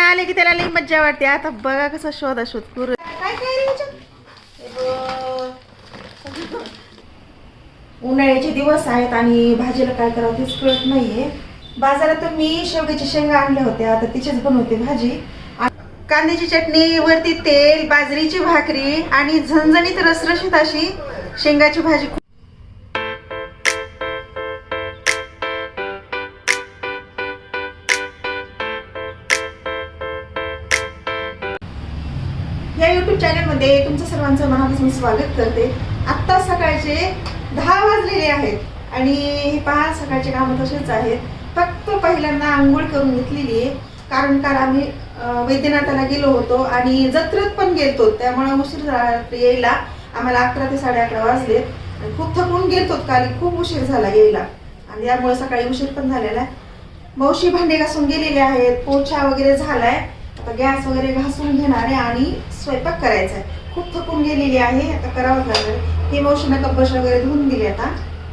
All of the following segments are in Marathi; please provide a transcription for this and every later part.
पाहुणा आले की त्याला लई मज्जा वाटते. आता बघा कसं शोधा शोध करू. काय? हे. उन्हाळ्याचे दिवस आहेत आणि भाजीला काय करावं तेच कळत नाहीये. बाजारातून मी शेवग्याच्या शेंगा आणल्या होत्या. आता तिचीच बनवते भाजी. कांद्याची चटणी वरती तेल बाजरीची भाकरी आणि झणझणीत रसरशीत अशी शेंगाची भाजी मध्ये तुमचं सर्वांचं मनापासून स्वागत करते. आत्ता सकाळचे दहा वाजलेले आहेत आणि हे पहा सकाळचे कामं तसेच आहेत. फक्त पहिल्यांदा आंघोळ करून घेतलेली आहे कारण काल आम्ही वैद्यनाथाला गेलो होतो आणि जत्रेत पण गेलतो त्यामुळे उशीर रात्री यायला. आम्हाला अकरा ते साडे अकरा वाजले. आणि खूप थकून गेलतो काल खूप उशीर झाला यायला. आणि त्यामुळे सकाळी उशीर पण झालेला आहे. मावशी भांडे घासून गेलेले आहेत पोछा वगैरे झालाय. आता गॅस वगैरे घासून घेणार आहे आणि स्वयंपाक करायचा आहे. खूप थकून गेलेली आहे आता करावं लागणार हे मावशीनं कपश वगैरे धुवून दिले आता.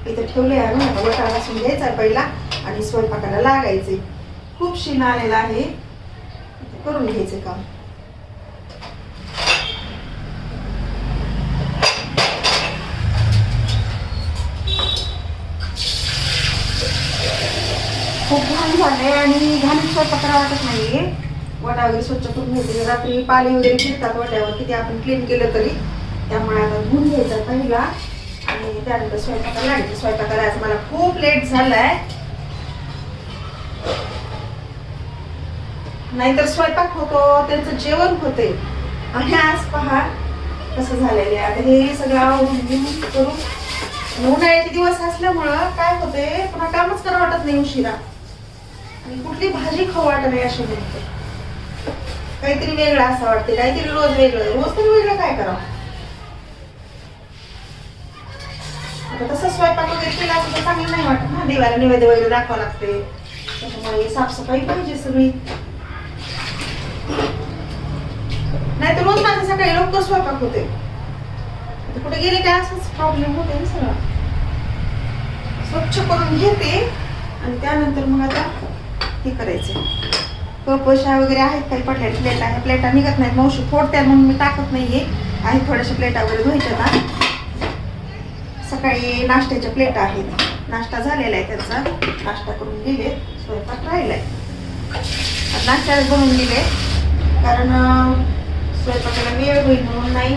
इथं ठेवले आहे आता वटा घासून घ्यायचा पहिला आणि स्वयंपाकाला लागायचे. खूप शिन आलेला आहे. करून घ्यायचे काम. खूप घाण झालंय आणि घाण स्वयंपाक करावं वाटत नाहीये. वटा वगैरे स्वच्छ करून घ्यायचे. म्हणजे रात्री पाले वगैरे फिरतात वट्यावर किती आपण क्लीन केलं तरी. त्यामुळे आता धुवून घ्यायचा पहिला. आणि त्यानंतर स्वयंपाकाला लागायचं स्वयंपाक आज मला खूप लेट झालाय. नाहीतर स्वयंपाक होतो त्यांचं जेवण होते. आणि आज पहा कसं झालेलं आहे. आता हे सगळं आवरून घेऊन करून उन्हाळ्याचे दिवस असल्यामुळं काय होते पुन्हा कामच करा वाटत नाही उशिरा. आणि कुठली भाजी खाऊ वाटत नाही अशी म्हणते. काहीतरी वेगळं असं वाटते काहीतरी रोज वेगळं रोज तरी वेगळं काय करावं? आता तसं स्वयंपाक वगैरे केला असं तर चांगलं नाही वाटत ना. देवाला नैवेद्य वगैरे दाखवावं लागते त्याच्यामुळे साफसफाई पाहिजे सगळी. नाही तर रोज माझं सकाळी लवकर स्वयंपाक होते कुठे गेले काय असंच प्रॉब्लेम होते ना सगळं. स्वच्छ करून घेते आणि त्यानंतर मग आता हे करायचं कपशा वगैरे आहेत काही पडल्या प्लेट आहे प्लेटा निघत नाहीत. मावशी फोडत्या म्हणून मी टाकत नाहीये. आहेत थोड्याशा प्लेटा वगैरे धुवायच्या ना सकाळी नाश्त्याच्या प्लेट आहेत. नाश्ता झालेला आहे त्यांचा. नाश्ता करून गेले. स्वयंपाक राहिलाय. आता नाश्ता बनवून दिले. कारण स्वयंपाकाला वेळ होईल म्हणून नाही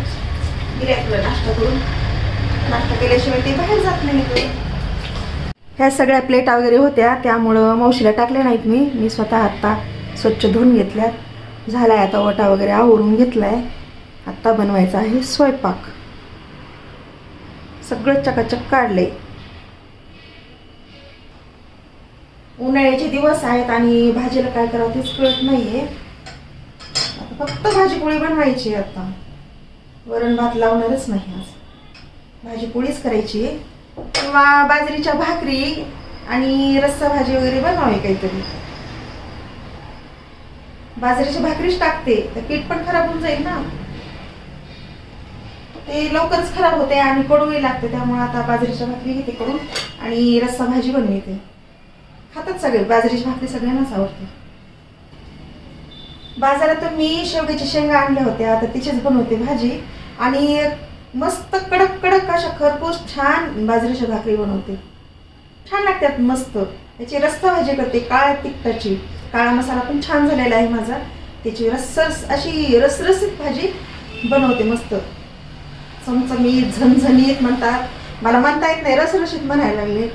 दिल्या तुला नाश्ता करून. नाश्ता केल्याशिवाय ते बाहेर जात नाही ह्या सगळ्या प्लेटा वगैरे होत्या. त्यामुळं मावशीला टाकल्या नाहीत मी. मी स्वतः आत्ता स्वच्छ धुवून घेतल्यात. झालाय आता वटा वगैरे आवरून घेतलाय. आत्ता बनवायचा आहे स्वयंपाक. सगळं चकाचक काढले उन्हाळ्याचे दिवस आहेत आणि भाजीला काय करावं तेच कळत नाहीये. आता फक्त भाजी पोळी बनवायची आता. वरण भात लावणारच नाही आज. भाजी पोळीच करायची किंवा बाजरीच्या भाकरी आणि रस्सा भाजी वगैरे बनवावी काहीतरी. बाजरीची भाकरीच टाकते. तर पीठ पण खराब होऊन जाईल ना. ते लवकरच खराब होते आणि कडूही लागते त्यामुळे आता बाजरीच्या भाकरी घेते करून आणि रस्सा भाजी बनवते खातात सगळे बाजरीची भाकरी सगळ्यांनाच आवडते. बाजारातून मी शेवग्याच्या शेंगा आणल्या होत्या तर तिचीच बनवते भाजी. आणि मस्त कडक कडक अशा खरपूस छान बाजरीच्या भाकरी बनवते. छान लागतात मस्त. त्याची रस्सा भाजी करते काळ्या तिखटाची. काळा मसाला पण छान झालेला आहे माझा. त्याची रस्सरस अशी रसरसीत भाजी बनवते मस्त. चमचमीत झणझणीत म्हणतात. मला म्हणता येत नाही रसरशीत म्हणायला लागले.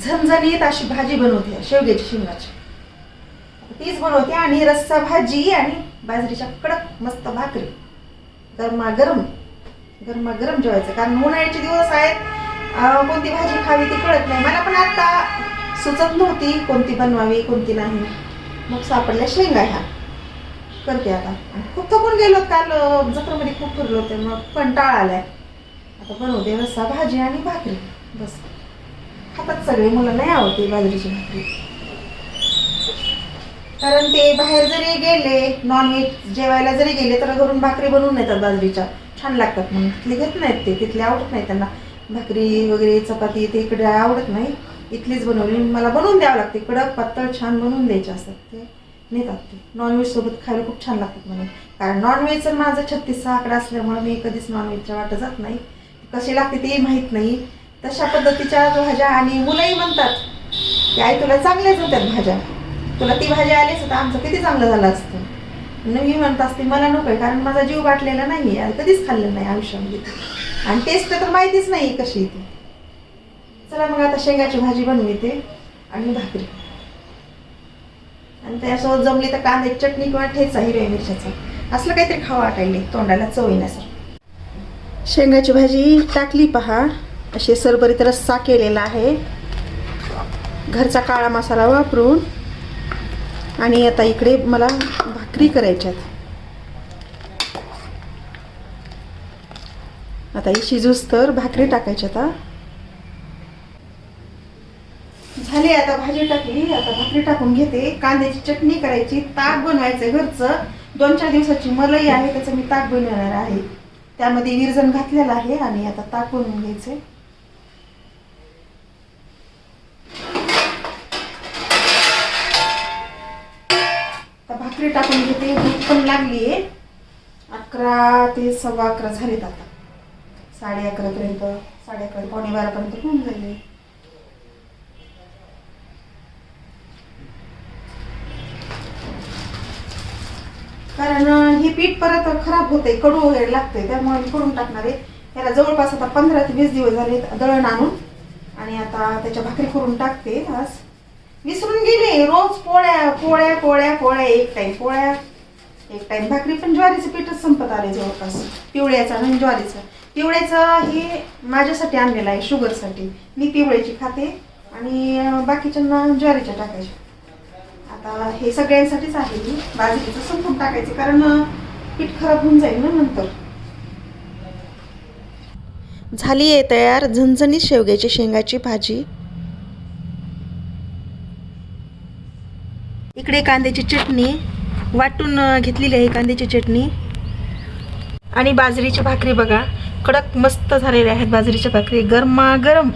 झणझणीत अशी भाजी बनवते शेवग्याची शेंगाची तीच बनवते आणि रस्सा भाजी आणि बाजरीच्या कडक मस्त भाकरी. गरमागरम. गरमागरम जेवायचं. कारण उन्हाळ्याचे दिवस आहेत कोणती भाजी खावी ती कळत नाही. मला पण आता सुचत नव्हती कोणती बनवावी कोणती नाही. मग सापडल्या शेंगा ह्या. करते आता. खूप थकून गेलो काल जत्रामध्ये खूप फिरलो होते मग कंटाळा आलाय. आता बनवते रस्सा भाजी आणि भाकरी. बस. खातात सगळे मुलं नाही आवडते बाजरीची भाकरी. कारण ते बाहेर जरी गेले नॉनव्हेज जेवायला जरी गेले तर घरून भाकरी बनवून येतात बाजरीच्या. छान लागतात म्हणून. तिथले घेत नाहीत ते तिथले आवडत नाही त्यांना. भाकरी वगैरे चपाती ते इकडे आवडत नाही. इथलीच बनवली. मला बनवून द्यावं लागते. कडक पातळ छान बनवून द्यायचे असतात ते. नेतात ते. नॉनव्हेज सोबत खायला खूप छान लागतात मला. कारण नॉनव्हेजचं माझं छत्तीसचा आकडा असल्यामुळे मी कधीच नॉनव्हेजच्या वाटत जात नाही. कशी लागते ते माहीत नाही. तशा पद्धतीच्या भाज्या आणि मुलंही म्हणतात की आई तुला चांगल्याच होत्यात भाज्या. तुला ती भाजी आलीच तर आमचं किती चांगलं झालं असतं. मी म्हणत असते मला नको आहे कारण माझा जीव वाटलेला नाही आहे कधीच खाल्लं नाही आयुष्यामध्ये. आणि टेस्ट तर माहितीच नाही कशी ती. चला मग आता शेंगाची भाजी बनविते आणि भाकरी. आणि त्यासोबत जमली तर कांद्याची चटणी किंवा ठेचा हिरव्या मिरच्याचा. असलं काहीतरी खावं वाटायले तोंडाला चव येण्यासारखं. शेंगाची भाजी टाकली पहा. अशी सरबरीत रस्सा केलेला आहे. घरचा काळा मसाला वापरून. आणि आता इकडे मला भाकरी करायच्यात. आता ही शिजूस तर भाकरी टाकायची आता. झाली आता भाजी टाकली. आता भाकरी टाकून घेते. कांद्याची चटणी करायची. ताक बनवायचं घरचं. दोन चार दिवसाची मलई आहे त्याचं मी ताक बनवणार आहे. त्यामध्ये विरजण घातलेलं आहे आणि आता ताक बनवून घ्यायचे आता भाकरी टाकून घेते. भूक पण लागली आहे अकरा ते सव्वा अकरा झालेत आता. साडे अकरापर्यंत साडे अकरा पावणे बारापर्यंत होऊन जाईल. कारण हे पीठ परत खराब होते कडू वगैरे लागते त्यामुळे मी करून टाकणार आहे. त्याला जवळपास आता पंधरा ते वीस दिवस झाले दळण आणून. आणि आता त्याच्या भाकरी करून टाकते आज. विसरून गेले रोज पोळ्या पोळ्या पोळ्या पोळ्या एक टाईम पोळ्या. एक टाईम भाकरी पण ज्वारीचं पीठच संपत आले जवळपास. पिवळ्याचं आणि ज्वारीचं. पिवळ्याचं हे माझ्यासाठी आणलेलं आहे शुगरसाठी मी पिवळ्याची खाते आणि बाकीच्यांना ज्वारीच्या टाकायच्या. आता हे सगळ्यांसाठीच आहे मी. बाजरीचं संपून टाकायचं कारण पीठ खराब होऊन जाईल ना नंतर. झाली आहे तयार झणझणीत शेवग्याची शेंगाची भाजी. इकडे कांद्याची चटणी. वाटून घेतलेली आहे कांद्याची चटणी. आणि बाजरीची भाकरी बघा कडक मस्त झालेल्या आहेत बाजरीच्या भाकरी. गरमागरम.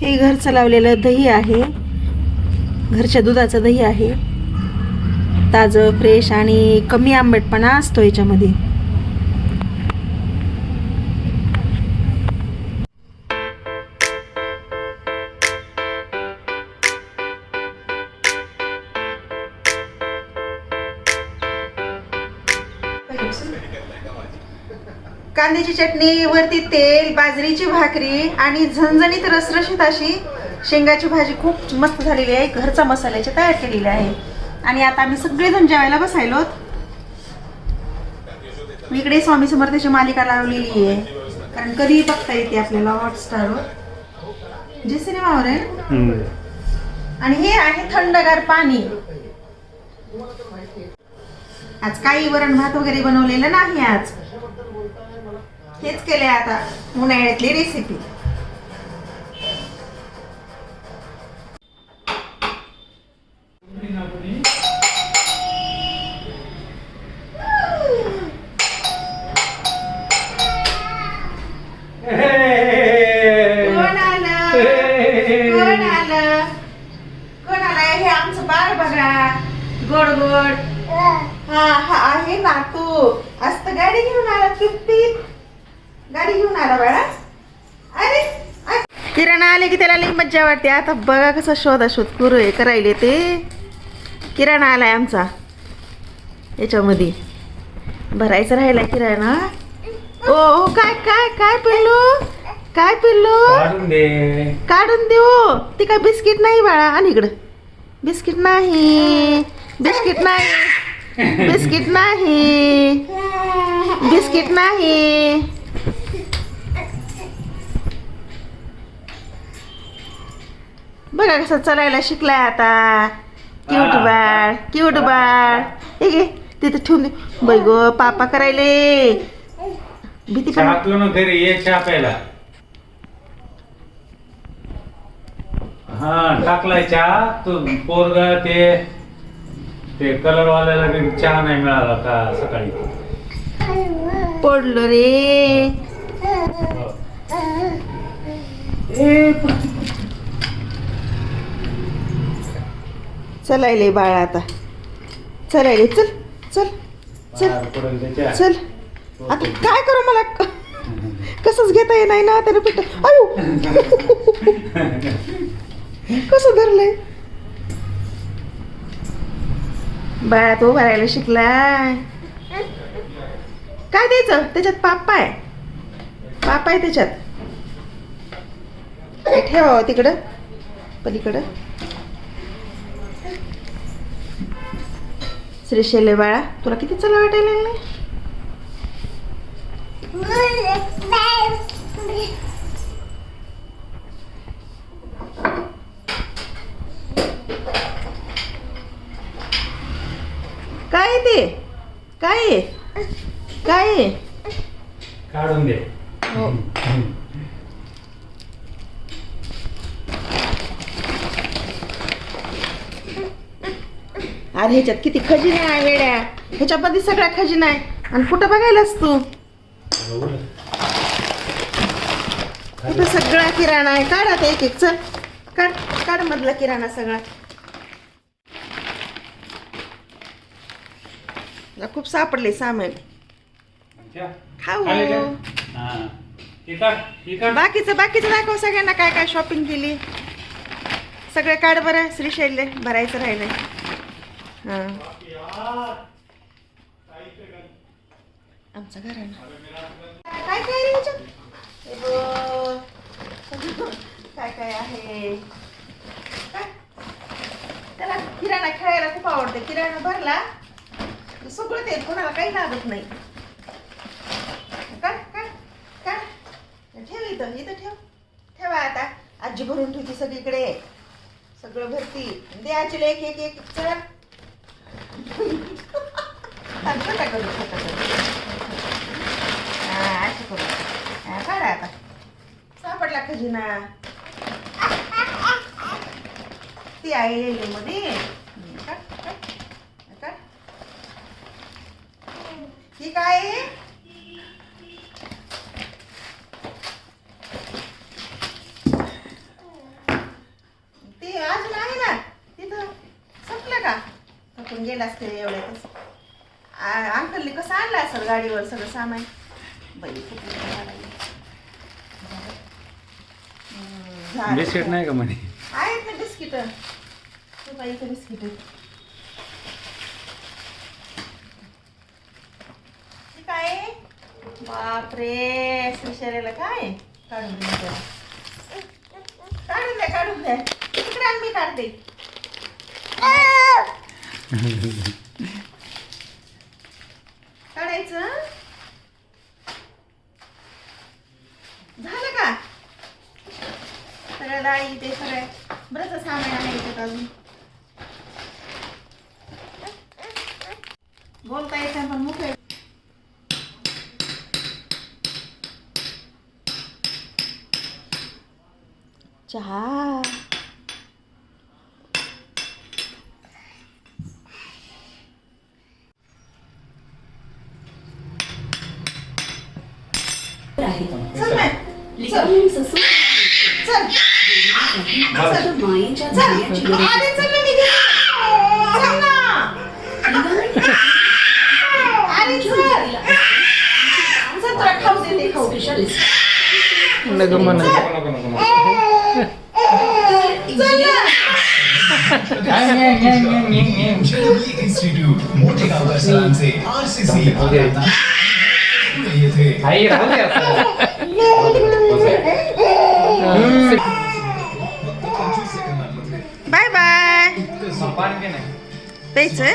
हे घरचं लावलेलं दही आहे. घरच्या दुधाचं दही आहे. ताजं फ्रेश आणि कमी आंबटपणा असतो याच्यामध्ये. कांद्याची चटणी वरती तेल बाजरीची भाकरी आणि झणझणीत रसरशीत अशी शेंगाची भाजी खूप मस्त झालेली आहे. घरचा मसाल्याची तयार केलेली आहे. आणि आता आम्ही सगळेजण जेवायला बसायलोत मी इकडे स्वामी समर्थाची मालिका लावलेली आहे. कारण कधीही बघता येते आपल्याला हॉटस्टारवर जे सिनेमावर आहे. आणि हे आहे थंडगार पाणी. आज काही वरण भात वगैरे बनवलेलं नाही आज. हेच केले आता उन्हाळ्यातली रेसिपी कोण आलं? कोण आलं? कोण आलं? हे आमचं बाळ बघा. गोड गोड. हा. हा आहे ना तू. आज तर गाडी घेऊन आला पिप्पीत गाडी घेऊन आला बाळा. अरे किराणा आले की त्याला लई मज्जा वाटते. आता बघा कसं शोधाशोध करू हे करायले ते. किराणा आलाय आमचा. याच्यामध्ये. भरायचं राहिला किराणा. ओ ओ, काय काय काय पिल्लू? काय पिल्लू? काढून देऊ. ती काय बिस्किट नाही बाळा. आणि इकडं. बिस्किट नाही. बिस्किट नाही. बिस्किट नाही. बिस्किट नाही. बघा कसं चालायला शिकलाय आता. क्यूट बाळ क्यूट बाळ. हे घे तिथं ठेवून दे. गो पापा करायले. भीती पण चहा पिऊ ना घरी ये चहा प्यायला. हा टाकलाय चहा. तू पोरग ते ते कलर वाल्याला बी चहा नाही मिळाला का सकाळी. पडलो रे. चलायले बाळा आता. चलायले चल चल चल. चल. आता काय करू मला? कसंच घेता ये नाही ना त्याला पिठ. अयो! कसं धरलंय? बाळा तो भरायला शिकलाय. काय द्यायचं? त्याच्यात पापा आहे पापा आहे त्याच्यात. ठेवावं तिकडं. पलीकडं. श्रीशैले बाळा तुला किती चला वाटायला लागले काय आहे ते काय आहे? काय आहे? काढून दे हो अरे ह्याच्यात किती खजिने आहे वेड्या? ह्याच्यामध्ये सगळ्या खजिना आहे. आणि कुठं बघायलास तू? इथं सगळा किराणा आहे? काढ आता एक एक चल. काढ काढ मधला किराणा सगळा. तुला खूप सापडले सामान. खाऊ. बाकीचं बाकीचं दाखव सगळ्यांना काय काय शॉपिंग केली. सगळे काढ बरं श्रीशैल्य भरायचं राहिलंय. आमचं घर काय काय रे. काय काय आहे? काय? त्याला किराणा खेळायला खूप आवडते. किराणा भरला सगळं ते कोणाला काही लागत नाही. काढ काढ काढ ठेव इथं इथं ठेव. ठेवा आता. आजी भरून ठेवती सगळीकडे. सगळं भरती. दे आजीला एक एक एक. चल. छोटा करू छोटा करू हा. असं करू काढा आता सापडला खजिना ती आहे मध्ये ही काय आहे ते अजून आहे ना तिथं संपलं का थकून गेला असते एवढ्यातच. आ- अंकलने कसं आणलं असेल गाडीवर सगळं सामान? बाई. बिस्किट नाही का म्हणे? आहेत ना बिस्किट. बाईचं बिस्किट. काय? बापरे श्रीशैलीला काय? काढून दे जरा. काढून द्या काढून द्या तिकडे आण, मी काढते. काढायचं? झालं का? सगळ्या डाळी ते सगळ्या बरंच सामान आहे याच्यात अजून. बोलता येतं पण मुख चहा चल मॅ. चल चल बस. मायेच्या चल अरे चल ना मी चल ना अरे चल चल तुला खाऊ देते खाऊ स्पेशलिस्ट नको नको चल ना काय, मोठे गावकर सरांचे आर येथे प्यायचंय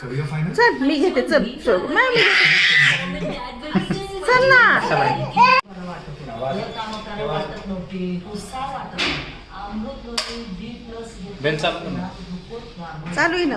कविता फायनल चल मी घेते चल चल मॅम, मी घेते. चल ना बेल चालू कर ना. चालू आहे ना